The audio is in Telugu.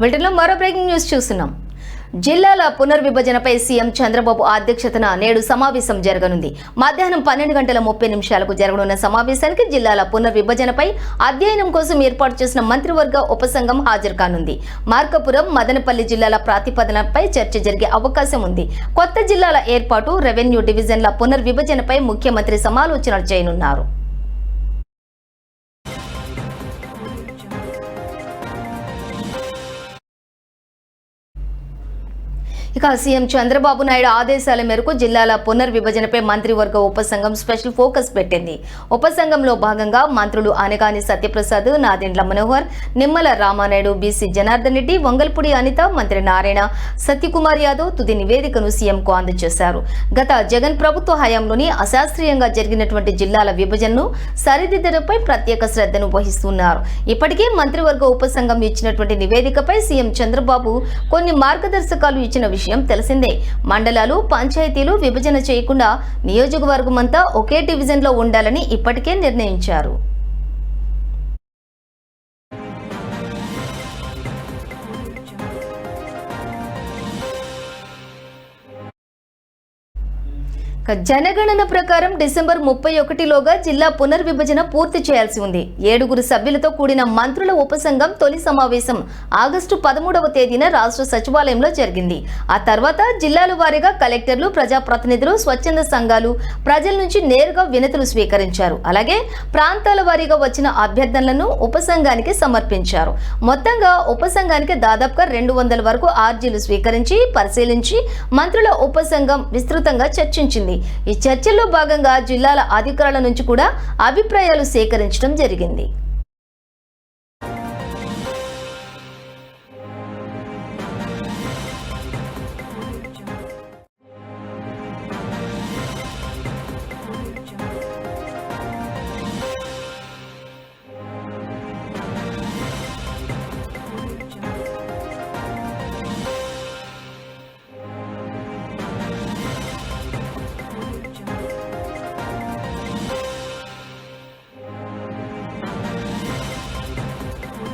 వీటిలో మరో బ్రేకింగ్ న్యూస్ చూస్తున్నాం. జిల్లాల పునర్విభజనపై సీఎం చంద్రబాబు అధ్యక్షతన నేడు సమావేశం జరగనుంది. మధ్యాహ్నం పన్నెండు గంటల ముప్పై నిమిషాలకు జరగనున్న సమావేశానికి జిల్లాల పునర్విభజనపై అధ్యయనం కోసం ఏర్పాటు చేసిన మంత్రివర్గ ఉపసంఘం హాజరు కానుంది. మార్కపురం మదనపల్లి జిల్లాల ప్రాతిపదనపై చర్చ జరిగే అవకాశం ఉంది. కొత్త జిల్లాల ఏర్పాటు రెవెన్యూ డివిజన్ల పునర్విభజనపై ముఖ్యమంత్రి సమాలోచనలు చేయనున్నారు. ఇక సీఎం చంద్రబాబు నాయుడు ఆదేశాల మేరకు జిల్లాల పునర్విభజనపై మంత్రివర్గ ఉపసంఘం స్పెషల్ ఫోకస్ పెట్టింది. ఉపసంఘంలో భాగంగా మంత్రులు అనగాని సత్యప్రసాద్ నాదెండ్ల మనోహర్ నిమ్మల రామానాయుడు బీసీ జనార్దన్ రెడ్డి వంగల్పూడి అనిత మంత్రి నారాయణ సత్యకుమార్ యాదవ్ తుది నివేదికను సీఎంకు అందజేశారు. గత జగన్ ప్రభుత్వ హయాంలోని అశాస్త్రీయంగా జరిగినటువంటి జిల్లాల విభజనను సరిదిద్దడంపై ప్రత్యేక శ్రద్ధను వహిస్తున్నారు. ఇప్పటికే మంత్రివర్గ ఉపసంఘం ఇచ్చినటువంటి నివేదికపై సీఎం చంద్రబాబు కొన్ని మార్గదర్శకాలు ఇచ్చిన విషయం తెలిసిందే. మండలాలు పంచాయతీలు విభజన చేయకుండా నియోజకవర్గమంతా ఒకే డివిజన్లో ఉండాలని ఇప్పటికే నిర్ణయించారు. జనగణన ప్రకారం డిసెంబర్ ముప్పై ఒకటిలోగా జిల్లా పునర్విభజన పూర్తి చేయాల్సి ఉంది. ఏడుగురు సభ్యులతో కూడిన మంత్రుల ఉపసంఘం తొలి సమావేశం ఆగస్టు పదమూడవ తేదీన రాష్ట్ర సచివాలయంలో జరిగింది. ఆ తర్వాత జిల్లాల వారీగా కలెక్టర్లు ప్రజాప్రతినిధులు స్వచ్ఛంద సంఘాలు ప్రజల నుంచి నేరుగా వినతులు స్వీకరించారు. అలాగే ప్రాంతాల వారీగా వచ్చిన అభ్యర్థనలను ఉపసంఘానికి సమర్పించారు. మొత్తంగా ఉపసంఘానికి దాదాపుగా రెండు వందల వరకు ఆర్జీలు స్వీకరించి పరిశీలించి మంత్రుల ఉపసంఘం విస్తృతంగా చర్చించింది. ఈ చర్చల్లో భాగంగా జిల్లాల అధికారుల నుంచి కూడా అభిప్రాయాలు సేకరించడం జరిగింది.